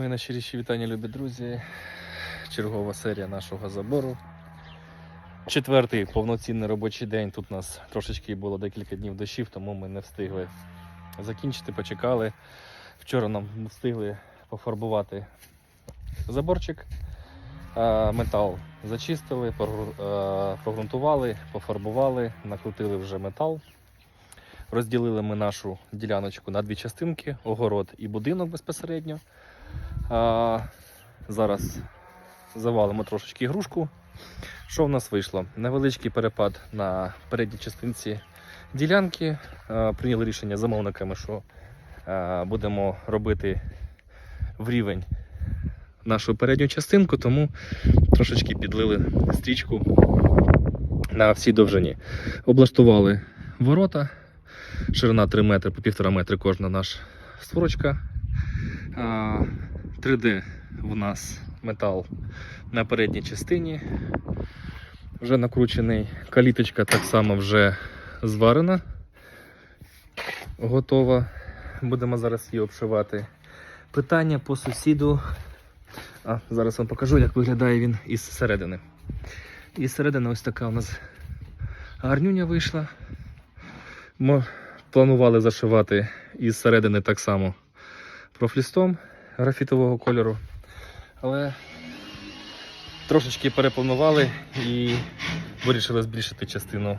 Мої найщиріші вітання, любі друзі. Чергова серія нашого забору. Четвертий повноцінний робочий день. Тут у нас трошечки було декілька днів дощів, тому ми не встигли закінчити, почекали. Вчора нам встигли пофарбувати заборчик. Метал зачистили, прогрунтували, пофарбували, накрутили вже метал. Розділили ми нашу діляночку на дві частинки: огород і будинок безпосередньо. Зараз завалимо трошечки ігрушку. Що в нас вийшло? Невеличкий перепад на передній частинці ділянки. Прийняли рішення замовниками, що будемо робити в рівень нашу передню частинку, тому трошечки підлили стрічку на всій довжині. Облаштували ворота. Ширина 3 метри по 1,5 метри кожна наша створочка. 3D в нас метал на передній частині. Вже накручений. Каліточка так само вже зварена. Готова. Будемо зараз її обшивати. Питання по сусіду. А, зараз вам покажу, як виглядає він із середини. Із середини ось така у нас гарнюня вийшла. Ми планували зашивати із середини так само профлістом графітового кольору. Але трошечки перепланували і вирішили збільшити частину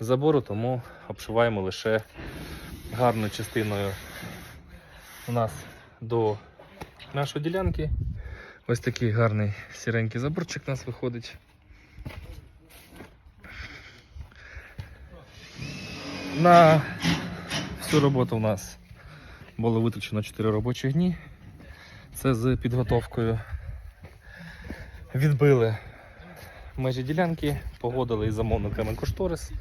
забору, тому обшиваємо лише гарною частиною у нас до нашої ділянки. Ось такий гарний сіренький заборчик у нас виходить. На всю роботу у нас було витрачено 4 робочі дні. Це з підготовкою. Відбили межі ділянки, погодили із замовниками кошторис.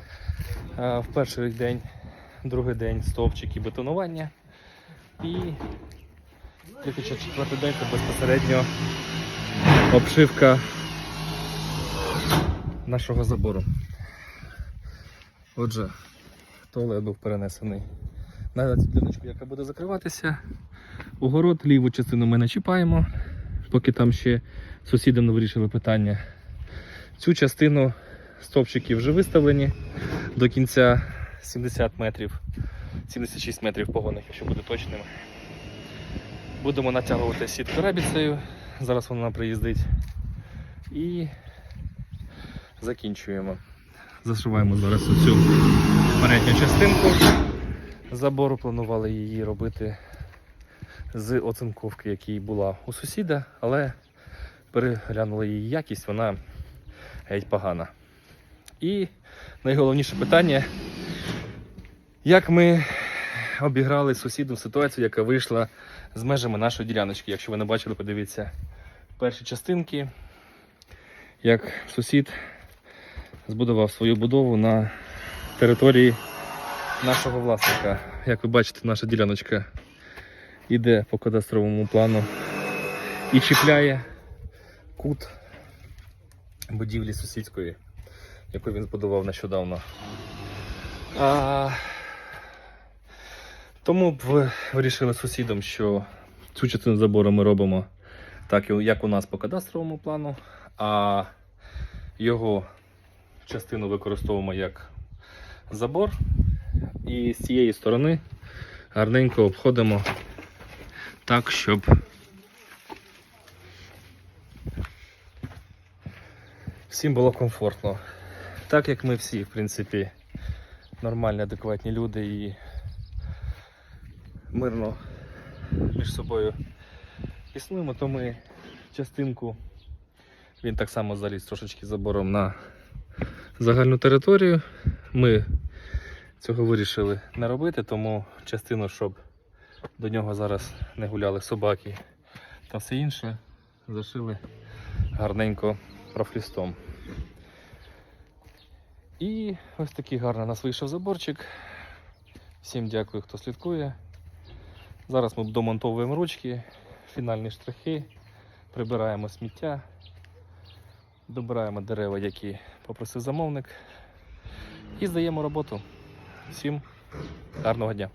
Е, В перший день, другий день стовпчик і бетонування. І тільки четвертий день це безпосередньо обшивка нашого забору. Отже, туалет був перенесений на цю діляночку, яка буде закриватися. Огород, ліву частину ми не чіпаємо, поки там ще сусіди не вирішили питання. Цю частину стовпчики вже виставлені до кінця 70 метрів, 76 метрів погоних, якщо буде точним. Будемо натягувати сітку рабіцею. Зараз вона приїздить. І закінчуємо. Зашиваємо зараз оцю передню частинку забору. Планували її робити з оцинковки, яка була у сусіда, але переглянули її якість, вона геть погана. І найголовніше питання, як ми обіграли сусіду ситуацію, яка вийшла з межами нашої діляночки. Якщо ви не бачили, подивіться перші частинки, як сусід збудував свою будову на території нашого власника. Як ви бачите, наша діляночка йде по кадастровому плану і чіпляє кут будівлі сусідської, яку він збудував нещодавно. А, тому б вирішили з сусідом, що цю частину забору ми робимо так, як у нас по кадастровому плану, а його частину використовуємо як забор. І з цієї сторони гарненько обходимо так, щоб всім було комфортно. Так як ми всі, в принципі, нормальні, адекватні люди і мирно між собою існуємо, то ми частинку, він так само заліз трошечки забором на загальну територію. Ми цього вирішили не робити, тому частину, щоб до нього зараз не гуляли собаки та все інше, зашили гарненько профлістом. І ось такий гарний у нас вийшов заборчик. Всім дякую, хто слідкує. Зараз ми домонтовуємо ручки, фінальні штрихи, прибираємо сміття, добираємо дерева, які попросив замовник, і здаємо роботу. Всім гарного дня!